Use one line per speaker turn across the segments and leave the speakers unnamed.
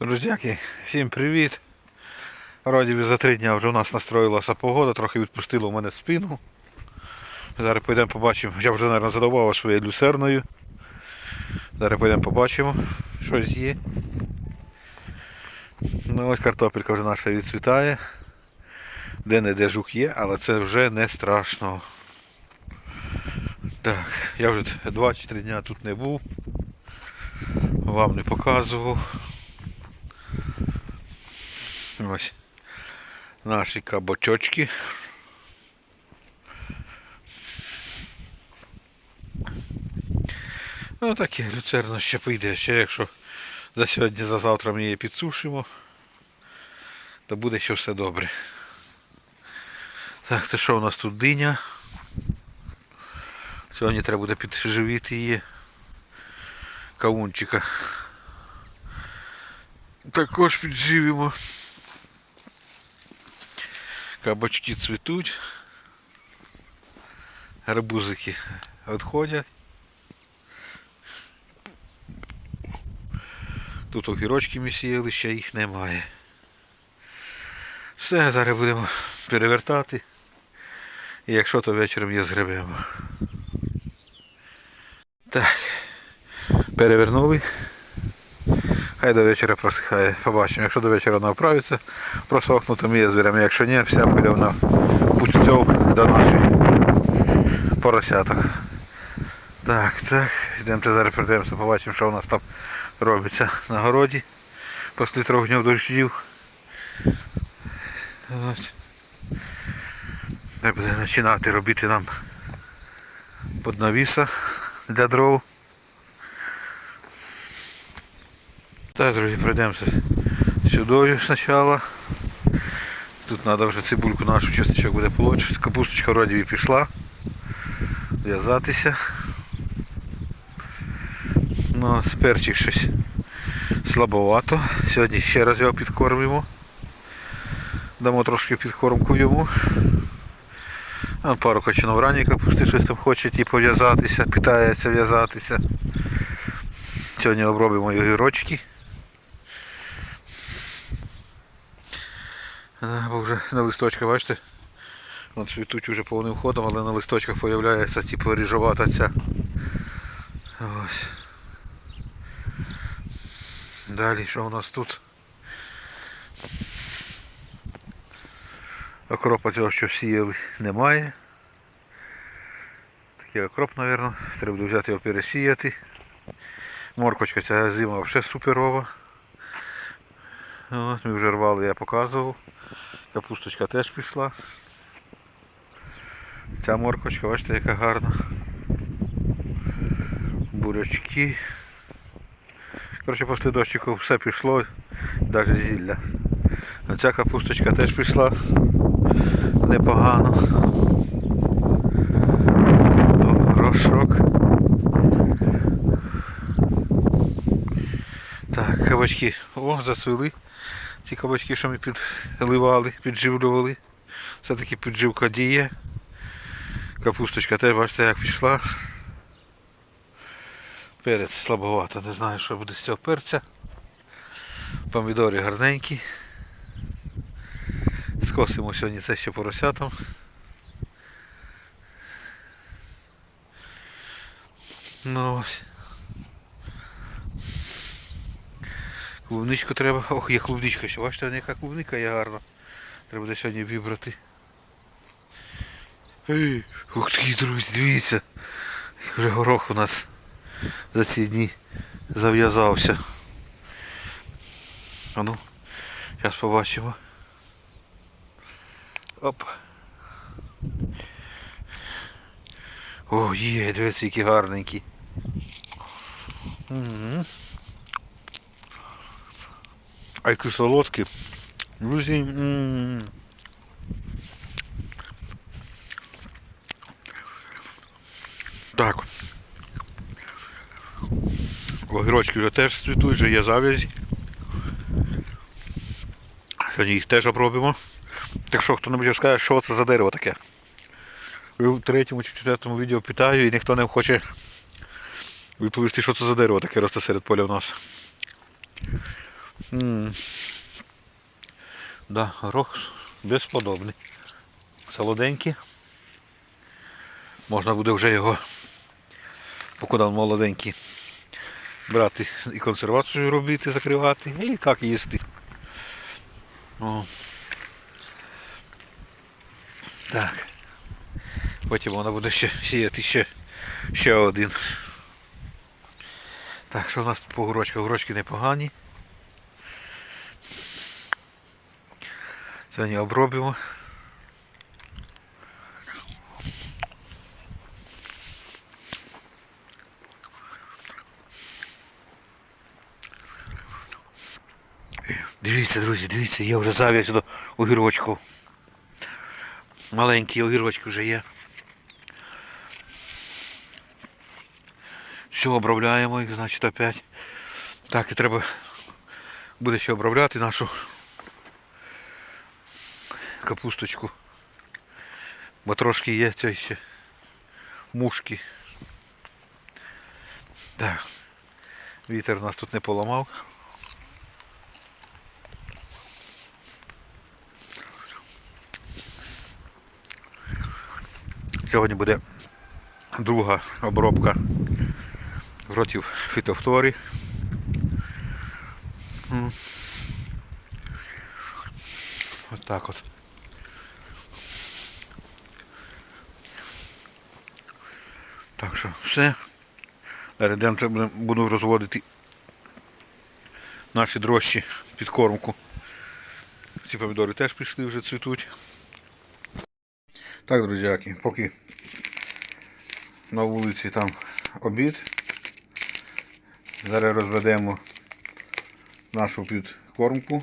Друзяки, всім привіт. Раді за три дня вже у нас настроїлася погода, трохи відпустило в мене спину. Зараз підемо побачимо, я вже, мабуть, задавав своєю люцерною. Зараз підемо побачимо, щось є. Ну ось картопелька вже наша відцвітає. Де не де жук є, але це вже не страшно. Так, я вже 2 чи 3 дня тут не був. Вам не показував. Ось наші кабачочки. Ну таке, люцерна ще прийде. Ще якщо за сьогодні, за завтра ми її підсушимо, то буде ще все добре. Так, то що у нас тут диня? Сьогодні треба буде підживити її кавунчика. Також підживимо. Кабачки цвітуть. Гарбузики відходять. Тут огірочки ми сіяли, ще їх немає. Все, зараз будемо перевертати. І якщо то вечором її згребемо. Так. Перевернули. Хай до вечора просихає. Побачимо. Якщо до вечора вона вправиться, просохну, то ми її зберемо. Якщо ні, вся піде вона пустцьов до наших поросяток. Так, так. Йдемо зараз прийдемося, побачимо, що у нас там робиться на городі. Після трьох днів дощів. Треба починати робити нам під навіса для дров. Так, друзі, пройдемося сюди спочатку. Тут треба вже цибульку нашу чесничок буде полочити. Капусточка вроді і пішла. В'язатися. Ну, перчик щось слабовато. Сьогодні ще раз його підкормимо. Дамо трошки підкормку йому. А пару качанов ранньої капусти щось там хоче типу, в'язатися, питається в'язатися. Сьогодні обробимо огірочки. А, Бо вже на листочках, бачите, Вон цвітуть вже повним ходом, але на листочках з'являється типу ріжовата ця. Ось. Далі що у нас тут? Окропа цього, що сіяли, немає. Такий окроп, мабуть. Треба взяти його пересіяти. Моркочка ця зима взагалі суперова. Ось ми вже рвали, я показував. Капусточка теж пішла. Ця моркочка, бачите, яка гарна. Бурячки. Коротше, після дощику все пішло, навіть зілля. А ця капусточка теж пішла непогано. О, Горошок. Так, кабачки. О, зацвіли. Ці кабачки, що ми підливали, підживлювали. Все-таки підживка діє. Капусточка теж, бачите, як пішла. Перець слабовато, не знаю, що буде з цього перця. Помідори гарненькі. Скосимо сьогодні це ще поросятам. Ну ось. Клубничку треба. Ох, є клубничка ще. Бачите, яка клубника є гарна. Треба буде сьогодні вибрати. Ух ти, друзі, дивіться. Вже горох у нас за ці дні зав'язався. А ну, зараз побачимо. Оп. О, є, дивіться, які гарненькі. Угу. А солодкі. Друзі. Так. Огірочки вже теж цвітуть, вже є завязі. Сьогодні їх теж обробимо. Так що хто-небудь скаже, що це за дерево таке. В третьому чи четвертому відео питаю і ніхто не хоче відповісти, що це за дерево таке росте серед поля у нас. Да, горох безподобний. Солоденький. Можна буде вже його, поки він молоденький, брати і консервацію робити, закривати, і так їсти. О. Так. Потім вона буде ще сіяти ще, ще один. Так, що у нас по гурочках? Гурочки непогані. Сьогодні обробимо. Дивіться, друзі, дивіться, є вже зав'язь до огірочків. Маленькі огірочки вже є. Все, обробляємо їх, значить, опять. Так, і треба буде ще обробляти нашу капусточку. Бо трошки є цієї ще мушки. Так. Вітер нас тут не поламав. Сьогодні буде друга обробка проти фітофторі. М. От так от. Так що все. Зараз буду розводити наші дрожчі підкормку. Ці помідори теж пішли вже цвітуть. Так, друзяки, поки на вулиці там обід. Зараз розведемо нашу підкормку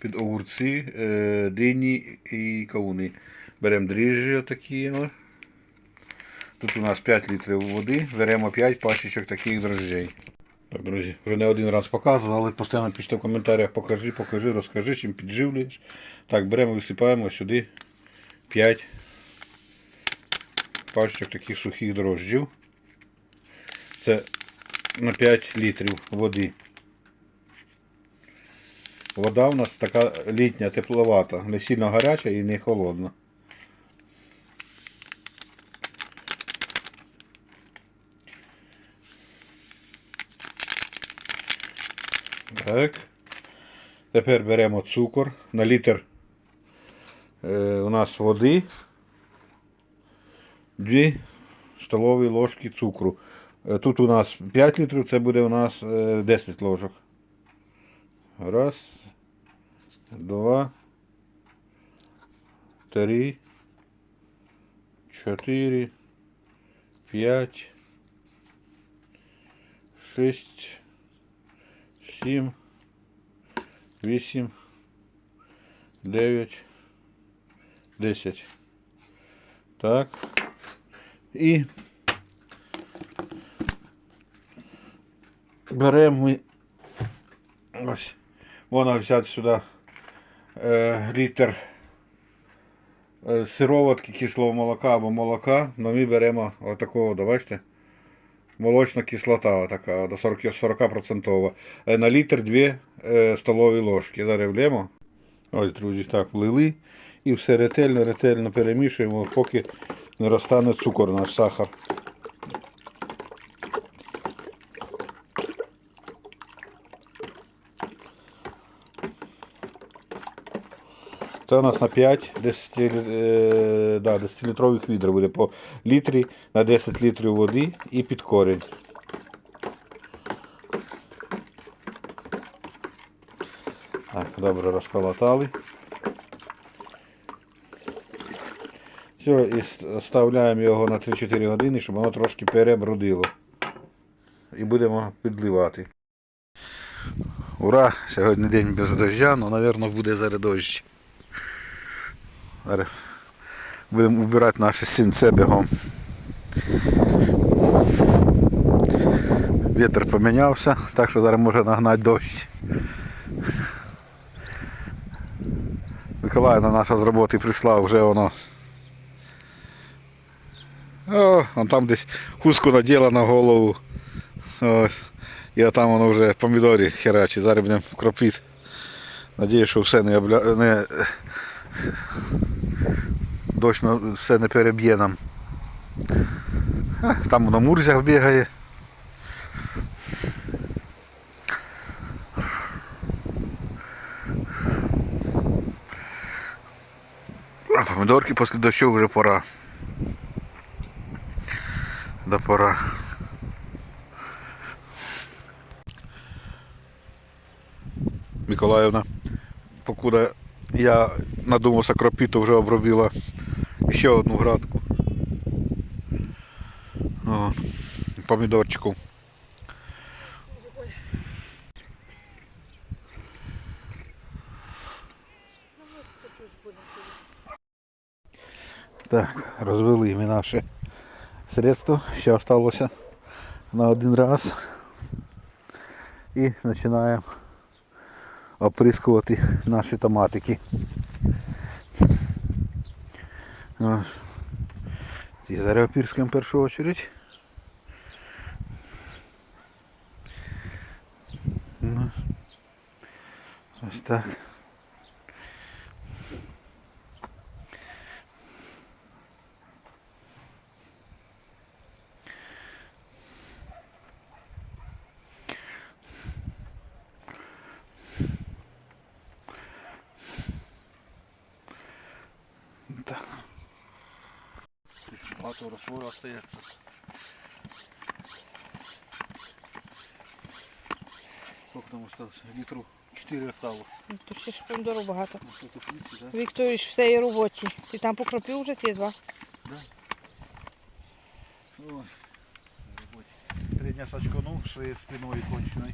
під огурці, е, дині і кавуни. Беремо дріжджі отакі. Тут у нас 5 літрів води, беремо 5 пачечок таких дрожжей. Так, друзі, вже не один раз показував, але постійно пишіть в коментарях, покажи, покажи, розкажи, чим підживлюєш. Так, беремо, висипаємо сюди 5 пачок таких сухих дрожджів. Це на 5 літрів води. Вода у нас така літня, тепловата, не сильно гаряча і не холодна. Так. Тепер беремо цукор на літр е, у нас води. 2 столові ложки цукру. Е, Тут у нас 5 літрів, це буде у нас е, 10 ложок. Раз, два, три, чотири, п'ять, шість, сім, вісім, дев'ять, десять. Так. І беремо ми ось вона взяти сюди е, літр е, сироватки кислого молока або молока, але ми беремо отакого, да, бачите, молочна кислота така, до 40%, 40% Е, на літр 2 е, столові ложки. Зараз. Ось, друзі, так, влили. І все ретельно, ретельно перемішуємо, поки не розтане цукор, наш сахар. Це у нас на 5 10, е, да, 10-літрових відер буде по літрі на 10 літрів води і під корінь. Так, добре розколотали. Все, і с- вставляємо його на 3-4 години, щоб воно трошки перебродило. І будемо підливати. Ура! Сьогодні день без дождя, але, мабуть, буде зараз дощ. Будемо вбирати наше сінце бігом. Вітер помінявся, так що зараз може нагнати дощ. Миколаївна наша з роботи прийшла, вже воно. О, вон там десь хустку наділа на голову. Ось. І там воно вже помідорі херачі, зараз будемо кропити. Надіюсь, що все не, обля... не... дощ все не переб'є нам. Там на мурзях бігає. А помидорки після дощу вже пора. Да пора. Миколаївна, покуда я надумався кропити, вже обробила ще одну градку. О. Так, розвели ми наше средство. Ще осталося на один раз. І починаємо оприскувати наші томатики. Ось. І зараз опірскаємо в першу очередь. Ну, ось так. Так. Остається. Сколько там осталось? Літру 4 осталось.
Ну, То ще ж помідору багато.
Ну, що тут віці, да?
Вікторіч в своїй роботі. Ти там покропив вже ті два?
Ой, роботі. Три дня сачканув своєю спиною конченою.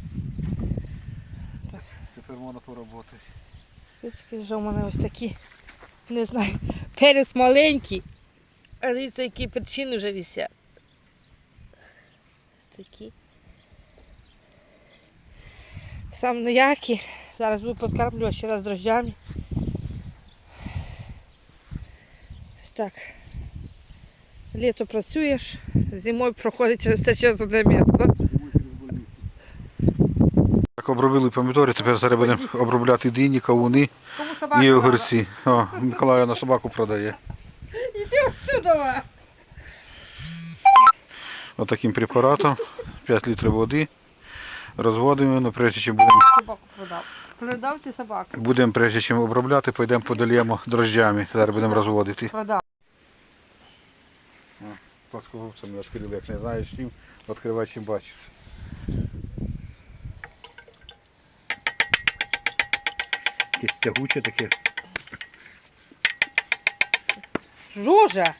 Так.
Тепер можна поработати.
Ось вже у мене ось такі, не знаю, перець маленький. А дивіться, які причини вже висять. Ось такі. Сам ніякий. Зараз буду підкармлювати ще раз дрожжами. Ось так. Літо працюєш, зимою проходить через все через одне місце.
Так обробили помідори, тепер зараз будемо обробляти дині, кавуни і огурці. О, Миколаївна собаку продає.
Отсюда.
Отаким препаратом 5 літрів води. Розводимо, ну, прежде чим будемо
Собаку продав. Продав ти собаку.
Будемо, прежде чим обробляти, пойдемо подольємо дрожжами. Зараз будемо розводити.
Продав.
Плоскогубцями відкрили, як не знаєш чим, відкривай чим бачиш. Якесь тягуче таке.
Жужа.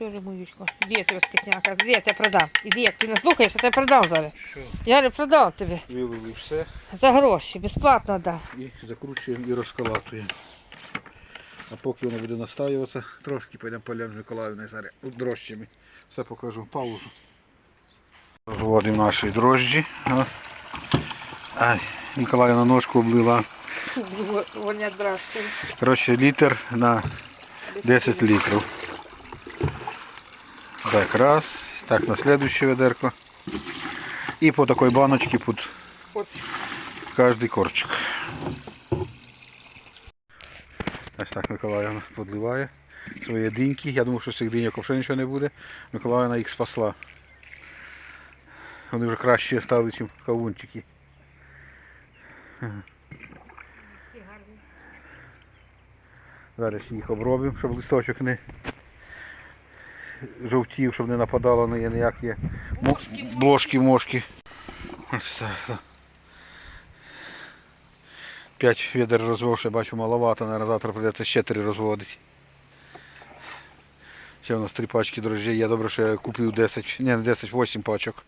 Іди я тебе скотняка. Іди я тебе продам. Іди, як ти не слухаєш, я тебе продам зараз.
Що?
Я говорю, продам тобі.
Вилили все
За гроші, безплатно дам.
і закручуємо і розколатуємо. А поки воно буде настаюватися, трошки підемо полям з Миколаївною зараз дрожжами. Все покажу. Паузу. Розводимо наші дрожжі. Ай, Миколаївна ножку облила. Коротше, літр на 10 літрів. Так, раз. Так, на следующее ведерко. І по такой баночці під
От.
кожний корчик. Ось так Миколаївна подливає свої диньки. Я думав, що з цих диньок взагалі нічого не буде. Миколаївна їх спасла. Вони вже краще стали, ніж кавунчики. Зараз їх обробимо, щоб листочок не жовтів, щоб не нападало на ніякі блошки, мошки. Ось так. так. П'ять відер розвов, бачу маловато, наверное, завтра прийдеться ще три розводити. Ще у нас три пачки дрожжей. Я добре, що я купив 10, не 10, 8 пачок.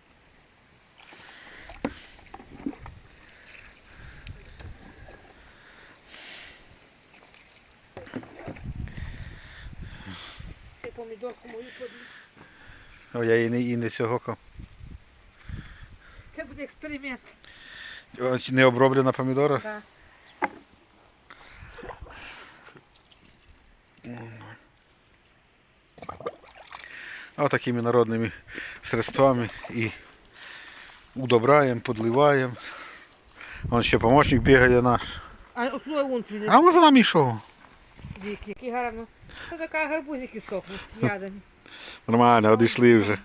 Ти помідорку мою подій.
О, я і не, і не цього.
Це буде експеримент.
Не оброблена помідора.
Так.
А такими народними средствами і удобраємо, подливаємо. Вон ще помощник бігає наш.
А от вон.
А він за нами йшов.
Які гарно. Це така гарбузики сохнуть, ядені.
Нормально, одійшли вже.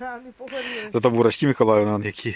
За. Бурачки Миколаївна вон які.